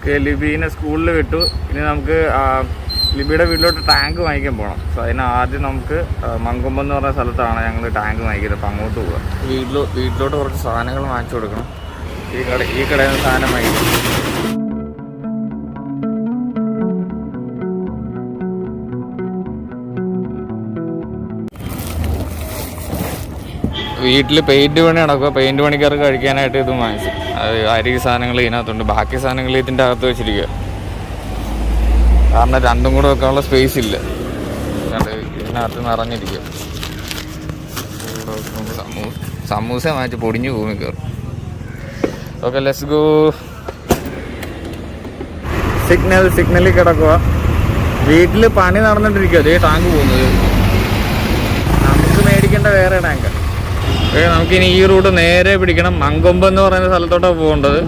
Okay ലിബീനെ സ്കൂളിൽ വിട്ടു. ഇനി നമുക്ക് ലിബിയുടെ വീട്ടിലോട്ട് ടാങ്ക് വാങ്ങിക്കാൻ പോകണം സോ അതിന് ആദ്യം നമുക്ക് മങ്കൊമ്പ് എന്ന് പറഞ്ഞ സ്ഥലത്താണ് ഞങ്ങൾ ടാങ്ക് വാങ്ങിക്കുന്നത്. അപ്പോൾ അങ്ങോട്ട് പോവുക വീട്ടിലോ വീട്ടിലോട്ട് കുറച്ച് സാധനങ്ങൾ വാങ്ങിച്ചു കൊടുക്കണം. ഈ കട ഈ കടയിൽ നിന്ന് സാധനം വാങ്ങിക്കും. വീട്ടിൽ പെയിന്റ് പണി നടക്കുക പെയിന്റ് പണിക്കാർ കഴിക്കാനായിട്ട് ഇത് വാങ്ങിച്ചു. അത് അരി സാധനങ്ങൾ ഇതിനകത്തുണ്ട്. ബാക്കി സാധനങ്ങൾ ഇതിന്റെ അകത്ത് വെച്ചിരിക്കുക. കാരണം രണ്ടും കൂടെ വെക്കാനുള്ള സ്പേസ് ഇല്ല. ഇതിനകത്ത് നിറഞ്ഞിരിക്കുക സമൂസ മാറ്റി പൊടിഞ്ഞു പോകും കയറും ഓക്കെ ലെറ്റ്സ് ഗോ സിഗ്നൽ സിഗ്നലിൽ കിടക്കുക വീട്ടിൽ പണി നടന്നിട്ടിരിക്കുക അതേ ടാങ്ക് പോകുന്നത്. നമുക്ക് മേടിക്കേണ്ട വേറെ ടാങ്ക് ഏ നമുക്കിനി ഈ റൂട്ട് നേരെ പിടിക്കണം. മങ്കൊമ്പ് എന്ന് പറയുന്ന സ്ഥലത്തോട്ടാണ് പോകേണ്ടത്.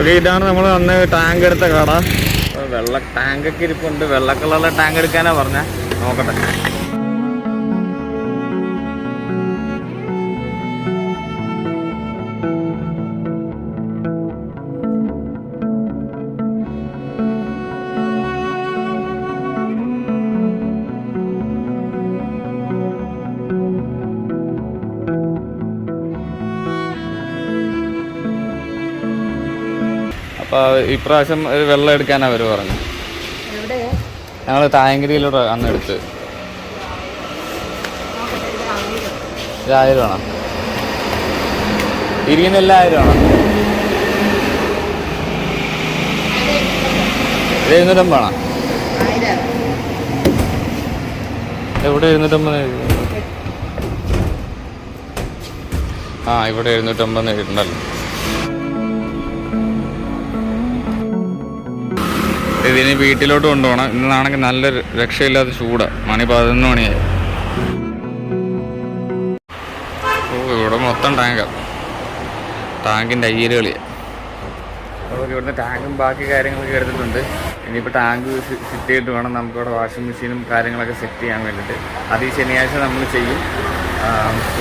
ഓക്കെ ഇതാണ് നമ്മൾ അന്ന് ടാങ്ക് എടുത്ത കട. വെള്ള ടാങ്ക് ഒക്കെ ഇരിപ്പുണ്ട്. വെള്ള കളറിലെ ടാങ്ക് എടുക്കാനാ പറഞ്ഞ. നോക്കട്ടെ. അപ്പോൾ ഇപ്രാവശ്യം ഒരു വെള്ളം എടുക്കാനാ അവർ പറഞ്ഞു ഞങ്ങൾ തായങ്കരിയിലൂടെ അന്ന് എടുത്ത്. ആയിരം ആണോ ഇരിക്കുന്നെല്ലാം ആയിരം ആണോ ഇത് എവിടെ എഴുന്നൂറ്റമ്പത്? ആ ഇവിടെ എഴുന്നൂറ്റമ്പത് എഴുതിയിട്ടുണ്ടല്ലോ ഇതിന് വീട്ടിലോട്ട് കൊണ്ടുപോകണം. ഇന്നാണെങ്കിൽ നല്ല രക്ഷയില്ലാത്ത ചൂടാ. മണി പതിനൊന്ന് മണിയായി. ഓ ഇവിടെ മൊത്തം ടാങ്ക്. ടാങ്കിന്റെ അയ്യര് കളിയാണ് അപ്പോൾ ഇവിടുന്ന് ടാങ്കും ബാക്കി കാര്യങ്ങളൊക്കെ എടുത്തിട്ടുണ്ട്. ഇനിയിപ്പോൾ ടാങ്ക് ഫിറ്റ് ചെയ്തിട്ട് വേണം നമുക്ക് ഇവിടെ വാഷിംഗ് മെഷീനും കാര്യങ്ങളൊക്കെ സെറ്റ് ചെയ്യാൻ വേണ്ടിയിട്ട്. അത് ഈ ശനിയാഴ്ച നമ്മൾ ചെയ്യും.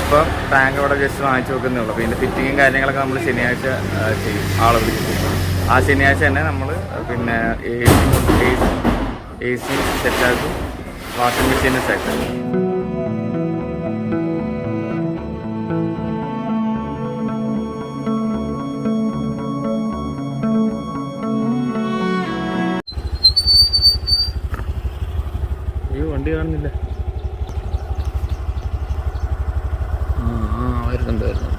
ഇപ്പോൾ ടാങ്ക് അവിടെ ജസ്റ്റ് വാങ്ങിച്ചു വെക്കുന്നേ ഉള്ളൂ. അപ്പോൾ ഇതിന്റെ ഫിറ്റിങ്ങും കാര്യങ്ങളൊക്കെ നമ്മൾ ശനിയാഴ്ച ചെയ്യും. ആളെ വിളിച്ചു ആ ശനിയാഴ്ച തന്നെ നമ്മൾ പിന്നെ A C A C A C സെറ്റാക്കും washing മെഷീനും സെറ്റാക്കും ഈ വണ്ടി കാണുന്നില്ല. but